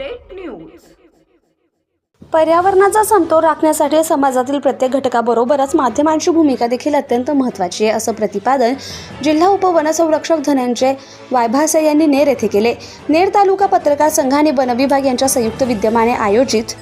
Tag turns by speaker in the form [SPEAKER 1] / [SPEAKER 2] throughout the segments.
[SPEAKER 1] Update news
[SPEAKER 2] पर्यावरणाचा समतोल राखण्यासाठी समाजातील प्रत्येक घटकाबरोबरच माध्यमांची भूमिका देखील अत्यंत महत्त्वाची आहे असं प्रतिपादन जिल्हा उपवनसंरक्षक धनंजय वायभासे यांनी नेर येथे केले. नेर तालुका पत्रकार संघ आणि वनविभाग यांच्या संयुक्त विद्यमाने आयोजित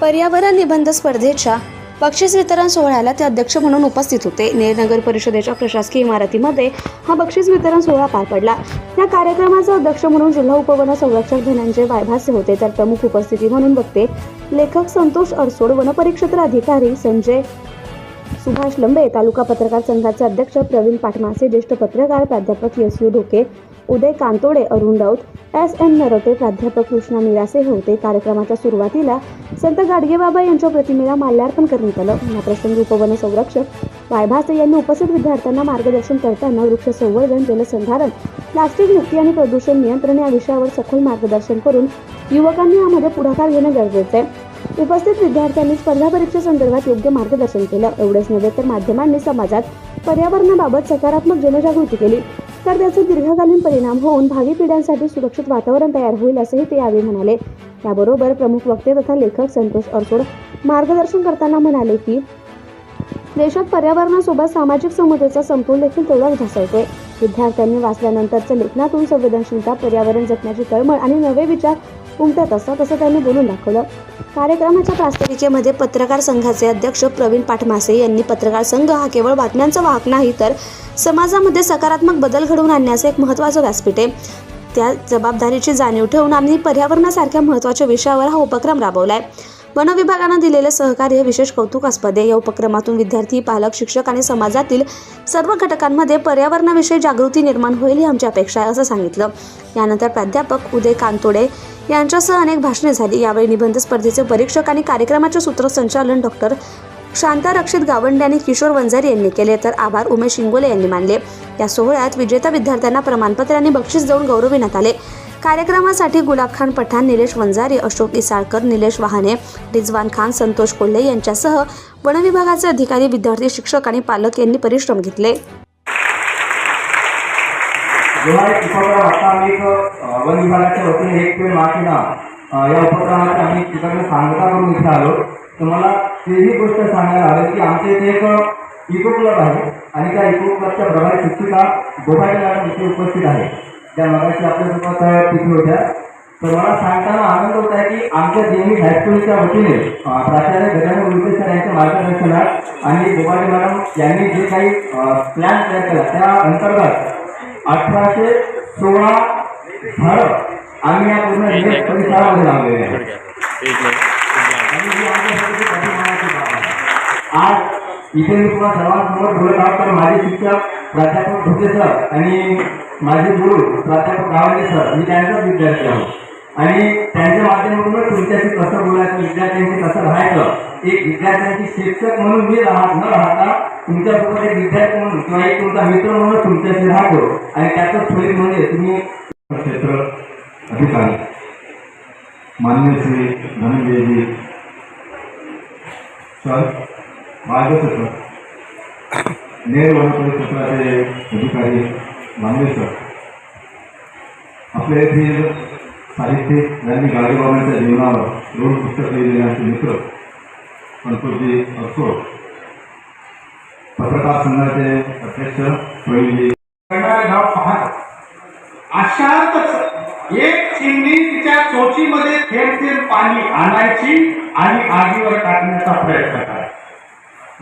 [SPEAKER 2] पर्यावरण निबंध स्पर्धेच्या बक्षीस वितरण सोहळ्याला ते अध्यक्ष म्हणून उपस्थित होते. नेर नगर परिषदेच्या प्रशासकीय इमारतीमध्ये हा बक्षीस वितरण सोहळा पार पडला. या कार्यक्रमाचा अध्यक्ष म्हणून जिल्हा उपवन संरक्षक धनंजय वायभासे होते. तर प्रमुख उपस्थिती म्हणून वक्ते लेखक संतोष अडसोड वनपरिक्षेत्र अधिकारी संजय सुभाष लंबे तालुका पत्रकार संघाचे अध्यक्ष प्रवीण पाटमासे ज्येष्ठ पत्रकार प्राध्यापक S U Dhoke Uday Kantode Arun Raut S N Narote प्राध्यापक कृष्णा निरासे होते. कार्यक्रमाच्या सुरुवातीला संत गाडगेबाबा यांच्या प्रतिमेला माल्यार्पण करण्यात आलं. याप्रसंगी उपवन संरक्षक वायभासे यांनी उपस्थित विद्यार्थ्यांना मार्गदर्शन करताना वृक्ष संवर्धन जलसंधारण प्लास्टिक मुक्ती आणि प्रदूषण नियंत्रण या विषयावर सखोल मार्गदर्शन करून युवकांनी यामध्ये पुढाकार घेणं गरजेचं आहे. उपस्थित विद्यार्थ्यांनी स्पर्धा परीक्षेसंदर्भात योग्य मार्गदर्शन केलं. एवढेच नव्हे तर माध्यमांनी समाजात पर्यावरणाबाबत सकारात्मक जनजागृती केली. तर त्याचे दीर्घकालीन परिणाम होऊन भावी पिढ्यांसाठी सुरक्षित वातावरण तयार होईल असंही ते यावेळी म्हणाले. त्याबरोबर प्रमुख वक्ते तथा लेखक संतोष अरसोड मार्गदर्शन करताना म्हणाले की देशात पर्यावरणासोबत सामाजिक समतेचा समतोल देखील तेवढाच ढासळतोय विद्यार्थ्यांनी वाचल्यानंतरच्या लेखनातून संवेदनशीलता पर्यावरण जपण्याची तळमळ आणि नवे विचार उमटत असतात तसं त्यांनी बोलून दाखवलं. कार्यक्रमाच्या प्रास्ताविकेमध्ये पत्रकार संघाचे अध्यक्ष प्रवीण पाठमासे यांनी पत्रकार संघ हा केवळ बातम्यांचा वाहक नाही तर समाजामध्ये सकारात्मक बदल घडवून आणण्याचं एक महत्त्वाचं व्यासपीठ आहे. त्या जबाबदारीची जाणीव ठेवून आम्ही पर्यावरणासारख्या महत्त्वाच्या विषयावर हा उपक्रम राबवला आहे वन विभागानं दिलेले सहकार्य विशेष कौतुकास्पद आहे. या उपक्रमातून विद्यार्थी पालक शिक्षक आणि समाजातील सर्व घटकांमध्ये पर्यावरणाविषयी जागृती निर्माण होईल ही आमची अपेक्षा आहे असं सांगितलं. यानंतर प्राध्यापक उदय कांतोडे यांच्यासह अनेक भाषणे झाली. यावेळी निबंध स्पर्धेचे परीक्षक आणि कार्यक्रमाचे सूत्रसंचालन डॉक्टर शांता रक्षित गावंडे आणि किशोर वंजारी यांनी केले. तर आभार उमेश शिंगोले यांनी मानले. या सोहळ्यात विजेता विद्यार्थ्यांना प्रमाणपत्र आणि बक्षीस देऊन गौरविण्यात आले. कार्यक्रमासाठी गुलाब खान पठाण निलेश वंजारी अशोक इसाळकर निलेश वाहने रिजवान खान संतोष कोल्हे यांच्यासह वनविभागाचे अधिकारी विद्यार्थी शिक्षक आणि पालक यांनी परिश्रम घेतले.
[SPEAKER 3] जेव्हा एक उपक्रम आता आम्ही एक वन विभागाच्या वतीने एक पेड माफिना या उपक्रमाची आम्ही तिकडनं सांगता करून इथे आलो. तर मला तेही गोष्ट सांगायला हवी की आमच्या इथे एक इको क्लब आहे आणि त्या इको क्लबच्या प्रभारी शिक्षिका गोपाटे मॅडम इथे उपस्थित आहे त्या मगाशी आपल्यासोबत तिथे होत्या. तर मला सांगताना आनंद होत आहे की आमच्या जेमी हायस्कूलच्या वतीने प्राचार्य गजानन उलटे सर यांच्या मार्गदर्शनात आणि गोपाटे मॅडम यांनी जे काही प्लॅन तयार केला त्या अंतर्गत अठराशे सोळा झाडं आम्ही या पूर्ण रेल्वे परिसरामध्ये लावलेले आहे. आज इथे मी तुम्हाला सर्वांसमोर बोलत आहोत तर माझे शिक्षक प्राध्यापक भुते सर आणि माझे गुरु प्राध्यापक गावंडे सर मी त्यांचाच विद्यार्थी आहोत. आणि त्यांच्या माध्यमातूनच तुमच्याशी कसं बोलायचं विद्यार्थ्यांशी कसं राहायचं एक विद्यार्थ्यांची शिक्षक म्हणून मी राहत न राहता तुमच्यासोबत एक विद्यार्थी म्हणून किंवा एक तुमचा मित्र म्हणून तुमच्याशी राहतो आणि त्याचं फलित म्हणजे तुम्ही
[SPEAKER 4] क्षेत्र अधिकारी. मान्य श्री धनंजयजी. सर मार्गदर्शक नेर वन परिक्षेत्राचे अधिकारी. मान्य सर. आपल्या येथील साहित्यिक यांनी गाडीबाबांच्या जीवनावर दोन पुस्तक लिहिलेले मित्र. संतोषजी असो पत्रकार संघाचे अध्यक्ष प्रवीणजी.
[SPEAKER 5] गाव पाहत. अशातच एक चिमणी तिच्या चोचीमध्ये थेट थेट पाणी आणायची आणि आगीवर टाकण्याचा प्रयत्न करायचा.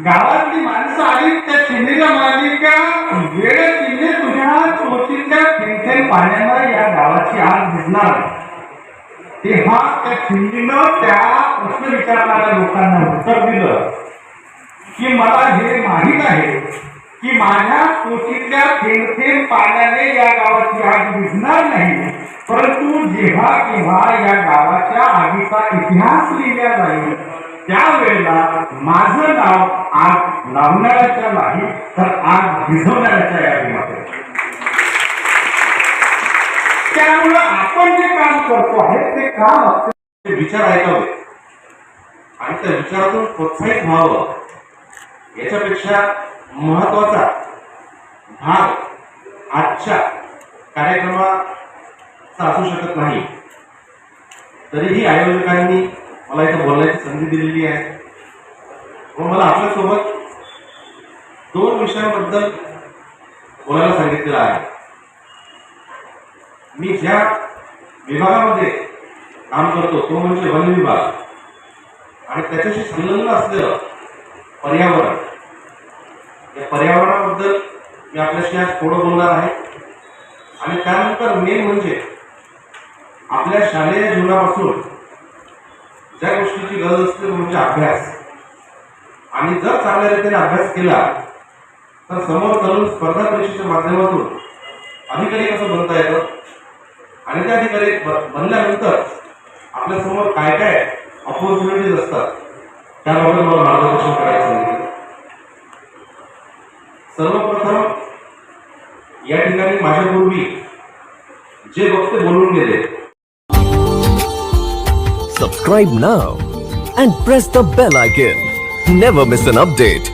[SPEAKER 5] गावातली माणसं आली त्या चिमणीला म्हणाली का वेळ चिमणी तुझ्या चोचीतल्या थेट थेट पाण्यानं या गावाची आग दिसणार नाही." तेव्हा त्या खिंडीनं त्या प्रश्न विचारणाऱ्या लोकांना उत्तर दिलं की मला हे माहीत आहे की माझ्या पोटीतल्या थेंबथेंब पाण्याने या गावाची आग विझणार नाही परंतु जेव्हा केव्हा या गावाच्या आगीचा इतिहास लिहिला जाईल त्यावेळेला माझं नाव आग लावणाऱ्याच्या नाही तर आग भिजवणाऱ्याच्या यादीमध्ये. त्यामुळं आपण जे काम करतो आहे ते काम
[SPEAKER 6] ते विचार ऐकावे. आणि त्या विचारातून प्रोत्साहित व्हावं. याच्यापेक्षा महत्त्वाचा भाग आजच्या कार्यक्रमाचा असू शकत नाही. तरीही आयोजकांनी मला इथं बोलण्याची संधी दिलेली आहे. व मला आपल्यासोबत दोन विषयांबद्दल बोलायला सांगितलेलं आहे. मी ज्या विभागामध्ये काम करतो तो म्हणजे वन विभाग. आणि त्याच्याशी संलग्न असलेलं पर्यावरण. या पर्यावरणाबद्दल मी आपल्याशी आज थोडं बोलणार आहे. आणि त्यानंतर मेन म्हणजे आपल्या शालेय जीवनापासून ज्या गोष्टीची गरज असते म्हणजे अभ्यास. आणि जर चांगल्या रीतीने अभ्यास केला तर समोर चालून स्पर्धा परीक्षेच्या माध्यमातून अधिकारी कसं बनता येतं? आणि त्या ठिकाणी बनल्यानंतर आपल्यासमोर काय काय ऑपॉर्च्युनिटीज असतात त्याबाबत मला मार्गदर्शन करायचं सर्वप्रथम या ठिकाणी माझ्यापूर्वी जे वक्ते बोलून गेले.
[SPEAKER 1] Subscribe now and press the bell icon never miss an update